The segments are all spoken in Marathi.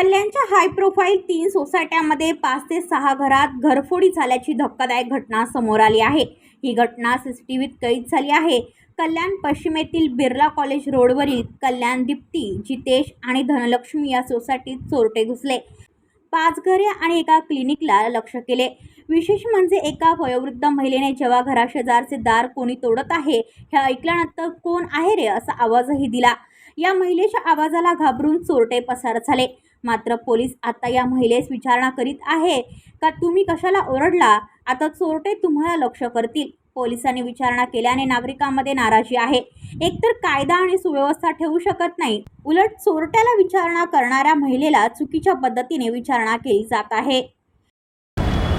कल्याणच्या हाय प्रोफाईल तीन सोसायट्यामध्ये पाच ते सहा घरात घरफोडी झाल्याची धक्कादायक घटना समोर आली आहे. ही घटना सीसीटीव्हीत कैद झाली आहे. कल्याण पश्चिमेतील बिर्ला कॉलेज रोडवरील कल्याण दीप्ती जितेश आणि धनलक्ष्मी या सोसायटीत चोरटे घुसले. पाच घरे आणि एका क्लिनिकला लक्ष केले. विशेष म्हणजे एका वयोवृद्ध महिलेने जेव्हा घराशेजारचे दार कोणी तोडत आहे हे ऐकल्यानंतर कोण आहे रे? असा आवाजही दिला. या महिलेच्या आवाजाला घाबरून चोरटे पसार झाले. मात्र पोलीस आता या महिलेस विचारणा करीत आहे. का तुम्ही कशाला ओरडला? आता चोरटे तुम्हाला लक्ष करतील. पोलिसांनी विचारणा केल्याने नागरिकांमध्ये नाराजी आहे. एकतर कायदा आणि सुव्यवस्था ठेवू शकत नाही. उलट चोरट्याला विचारणा करणाऱ्या महिलेला चुकीच्या पद्धतीने विचारणा केली जात आहे.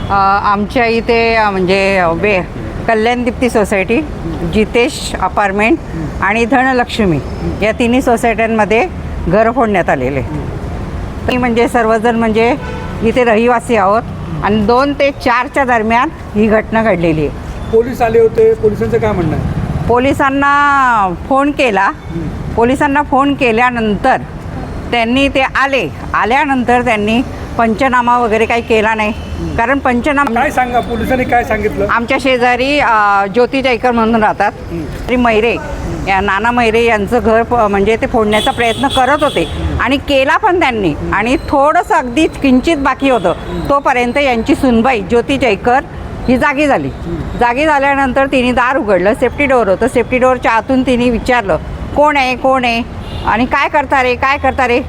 आमच्या इथे म्हणजे बे वे कल्याण दीप्ती सोसायटी जितेश अपार्टमेंट आणि धनलक्ष्मी या तिन्ही सोसायट्यांमध्ये घर फोडण्यात आलेले. मी म्हणजे सर्वजण म्हणजे इथे रहिवासी आहोत. आणि दोन ते चारच्या दरम्यान ही घटना घडलेली आहे. पोलीस आले होते पोलिसांचं काय म्हणणं आहे? पोलिसांना फोन केला. पोलिसांना फोन केल्यानंतर त्यांनी ते आले. आल्यानंतर त्यांनी पंचनामा वगैरे काही केला नाही. कारण पंचनामा काय सांगा पोलिसांनी काय सांगितलं? आमच्या शेजारी अ, ज्योती जयकर म्हणून राहतात. श्री मैरे या नाना मैरे यांचं घर प- म्हणजे ते फोडण्याचा प्रयत्न करत होते. आणि केला पण त्यांनी. आणि थोडंसं अगदी किंचित बाकी होतं. तोपर्यंत यांची सुनबाई ज्योती जयकर ही जागी झाली. जागी झाल्यानंतर तिने दार उघडलं. सेफ्टी डोअर होतं. सेफ्टी डोअरच्या आतून तिने विचारलं कोण आहे? कोण आहे? आणि काय करता रे? काय करता रे?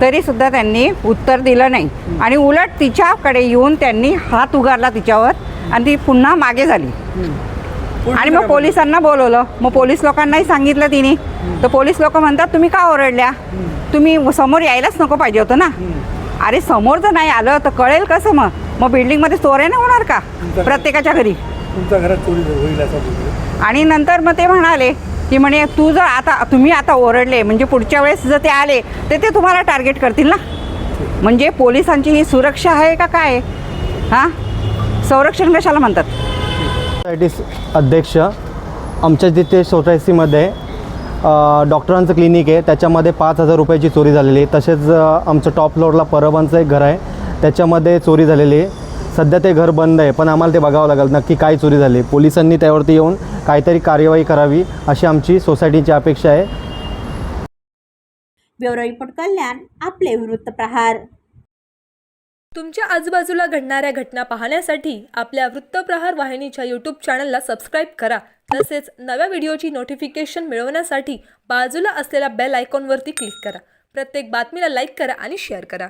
तरीसुद्धा त्यांनी उत्तर दिलं नाही. आणि उलट तिच्याकडे येऊन त्यांनी हात उगारला तिच्यावर आणि ती पुन्हा मागे झाली. आणि मग पोलिसांना बोलवलं. मग पोलीस लोकांनाही सांगितलं तिने. तर पोलीस लोक म्हणतात तुम्ही का ओरडल्या? तुम्ही समोर यायलाच नको पाहिजे होतं ना. अरे समोर जर नाही आलं तर कळेल कसं मग? मग बिल्डिंगमध्ये चोऱ्या नाही होणार का? प्रत्येकाच्या घरी. तुमच्या घरात चोरी होईल. आणि नंतर मग ते म्हणाले की म्हणे तू जर आता तुम्ही आता ओरडले म्हणजे पुढच्या वेळेस जर ते आले तर ते तुम्हाला टार्गेट करतील ना? म्हणजे पोलिसांची ही सुरक्षा आहे का काय? हां? संरक्षण कशाला म्हणतात? सोसायटी अध्यक्ष आमच्या तिथे सोसायटीमध्ये डॉक्टरांचं क्लिनिक आहे त्याच्यामध्ये पाच हजार रुपयाची चोरी झालेली आहे. तसेच आमचं टॉप फ्लोअरला परबांचं एक घर आहे त्याच्यामध्ये चोरी झालेली आहे. सध्या ते घर बंद आहे पण आम्हाला ते बघावं लागेल. नक्की काय चोरी झाली. पोलिसांनी त्यावरती येऊन काहीतरी कार्यवाही करावी अशी आमची सोसायटीची अपेक्षा आहे. ब्युरो रिपोर्ट कल्याण आपले वृत्तप्रहार तुमच्या आजूबाजूला घडणाऱ्या घटना पाहण्यासाठी आपल्या वृत्तप्रहार वाहिनीच्या यूट्यूब चॅनलला सबस्क्राईब करा. तसेच नव्या व्हिडिओची नोटिफिकेशन मिळवण्यासाठी बाजूला असलेल्या बेल आयकॉनवरती क्लिक करा. प्रत्येक बातमीला लाईक करा आणि शेअर करा.